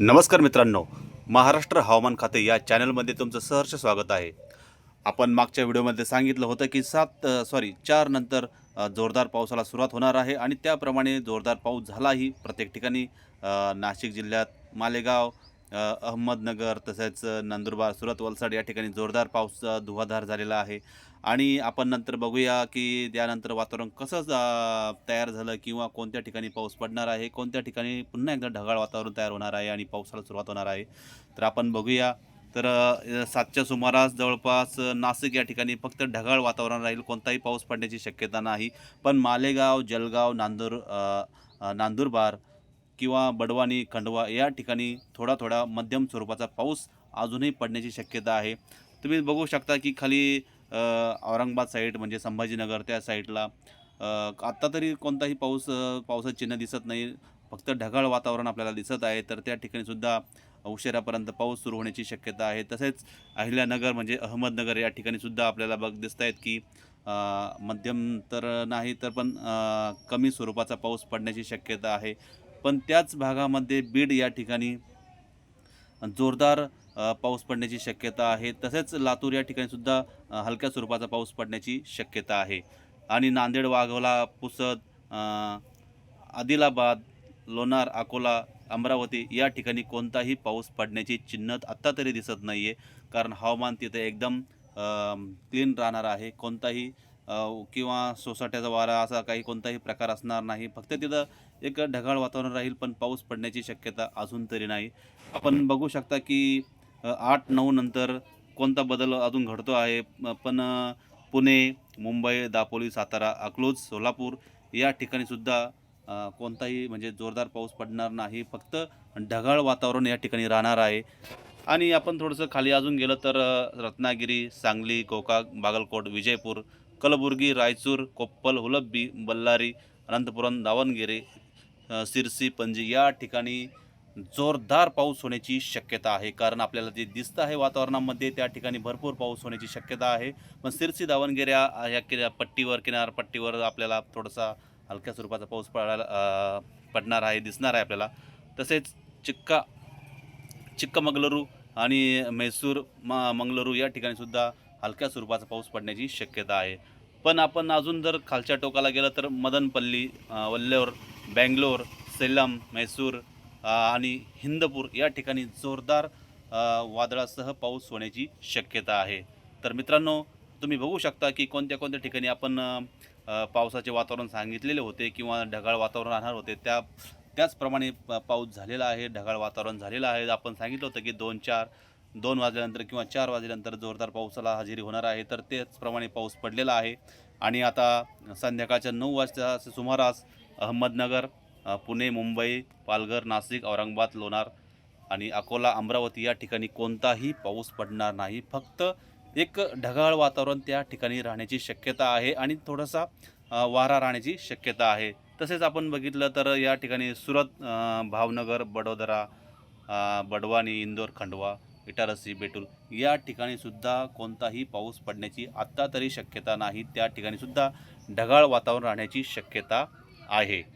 नमस्कार मित्रांनो. महाराष्ट्र हवामान खाते या चॅनलमध्ये तुमचं सहर्ष स्वागत आहे. आपण मागच्या व्हिडिओमध्ये सांगितलं होतं की सात सॉरी चार नंतर जोरदार पावसाला सुरुवात होणार आहे आणि त्याप्रमाणे जोरदार पाऊस झालाही. प्रत्येक ठिकाणी नाशिक जिल्ह्यात मालेगाव अहमदनगर तसेच नंदुरबार सुरत वलसाड या ठिकाणी जोरदार पाऊस धुवाधार झालेला आहे. आणि आपण नंतर बघूया की त्यानंतर वातावरण कसं तयार झालं किंवा कोणत्या ठिकाणी पाऊस पडणार आहे कोणत्या ठिकाणी पुन्हा एकदा ढगाळ वातावरण तयार होणार आहे आणि पावसाला सुरुवात होणार आहे. तर आपण बघूया. तर सातच्या सुमारास जवळपास नाशिक या ठिकाणी फक्त ढगाळ वातावरण राहील कोणताही पाऊस पडण्याची शक्यता नाही. पण मालेगाव जलगाव नांदूर नांदुरबार किंवा बडवानी खंडवा या ठिकाणी थोडा थोडा मध्यम स्वरूपाचा पाऊस अजूनही पडण्याची शक्यता आहे. तुम्ही बघू शकता की खाली औरंगाबाद साईड म्हणजे संभाजीनगर त्या साईडला आत्ता तरी कोणताही पाऊस पावसाचं चिन्ह दिसत नाही. फक्त ढगाळ वातावरण आपल्याला दिसत आहे. तर त्या ठिकाणी सुद्धा उशिरापर्यंत पाऊस सुरू होण्याची शक्यता आहे. तसेच अहिल्यानगर म्हणजे अहमदनगर या ठिकाणी सुद्धा आपल्याला बघ दिसत आहेत की मध्यम तर नाही तर पण कमी स्वरूपाचा पाऊस पडण्याची शक्यता आहे. पण त्याच भागामध्ये बीड या ठिकाणी जोरदार पाऊस पडण्याची शक्यता आहे. तसेच लातूर या ठिकाणी सुद्धा हलक्या स्वरूपाचा पाऊस पडण्याची शक्यता आहे. आणि नांदेड वाघोला पुसद आदिलाबाद लोणार अकोला अमरावती या ठिकाणी कोणताही पाऊस पडण्याची चिन्ह आत्ता तरी दिसत नाही आहे कारण हवामान तिथे एकदम क्लीन राहणार आहे. कोणताही किंवा सोसाट्याचा वारा असा काही कोणताही प्रकार असणार नाही. फक्त तिथं एक ढगाळ वातावरण राहील पण पाऊस पडण्याची शक्यता अजून तरी नाही. आपण बघू शकता की आठ नऊ नंतर कोणता बदल अजून घडतो आहे? पण पुणे मुंबई दापोली सातारा अकलूज सोलापूर या ठिकाणीसुद्धा कोणताही म्हणजे जोरदार पाऊस पडणार नाही. फक्त ढगाळ वातावरण या ठिकाणी राहणार आहे. आणि आपण थोडंसं खाली अजून गेलं तर रत्नागिरी सांगली गोकाक बागलकोट विजयपूर कलबुर्गी रायचूर कोप्पल हुलब्बी बल्लारी अनंतपुरम दावणगिरी सिरसी पणजी या ठिकाणी जोरदार पाऊस होण्याची शक्यता आहे. कारण आपल्याला जे दिसतं आहे वातावरणामध्ये त्या ठिकाणी भरपूर पाऊस होण्याची शक्यता आहे. पण सिरसी दावणगिऱ्या या या किना पट्टीवर किनारपट्टीवर आपल्याला थोडासा हलक्या स्वरूपाचा पाऊस पडायला पडणार आहे दिसणार आहे आपल्याला. तसेच चिक्का चिक्कमंगलुरू आणि मैसूर म मंगलुरू या ठिकाणीसुद्धा हलक्या स्वरूपाचा पाऊस पडण्याची शक्यता आहे. पण आपण अजून जर खालच्या टोकाला गेलं तर मदनपल्ली वल्लोर बँगलोर सेलम मैसूर आणि हिंदपूर या ठिकाणी जोरदार वादळासह पाऊस होण्याची शक्यता आहे. तर मित्रांनो तुम्ही बघू शकता की कोणत्या कोणत्या ठिकाणी आपण पावसाचे वातावरण सांगितलेले होते किंवा ढगाळ वातावरण राहणार होते त्या त्याचप्रमाणे पाऊस झालेला आहे ढगाळ वातावरण झालेलं आहे. आपण सांगितलं होतं की दोन चार दोन वाजल्यानंतर किंवा चार वाजल्यानंतर जोरदार पावसाला हजेरी होणार आहे. तर त्याचप्रमाणे पाऊस पडलेला आहे. आणि आता संध्याकाळच्या नऊ वाजता सुमारास अहमदनगर पुणे मुंबई पालघर नाशिक औरंगाबाद लोणार आणि अकोला अमरावती या ठिकाणी कोणताही पाऊस पडणार नाही. फक्त एक ढगाळ वातावरण त्या ठिकाणी राहण्याची शक्यता आहे आणि थोडासा वारा राहण्याची शक्यता आहे. तसेच आपण बघितलं तर या ठिकाणी सुरत भावनगर बडोदरा बडवानी इंदोर खंडवा इटारसी बेटूल या ठिकाणीसुद्धा कोणताही पाऊस पडण्याची आत्ता तरी शक्यता नाही. त्या ठिकाणीसुद्धा ढगाळ वातावरण राहण्याची शक्यता आहे.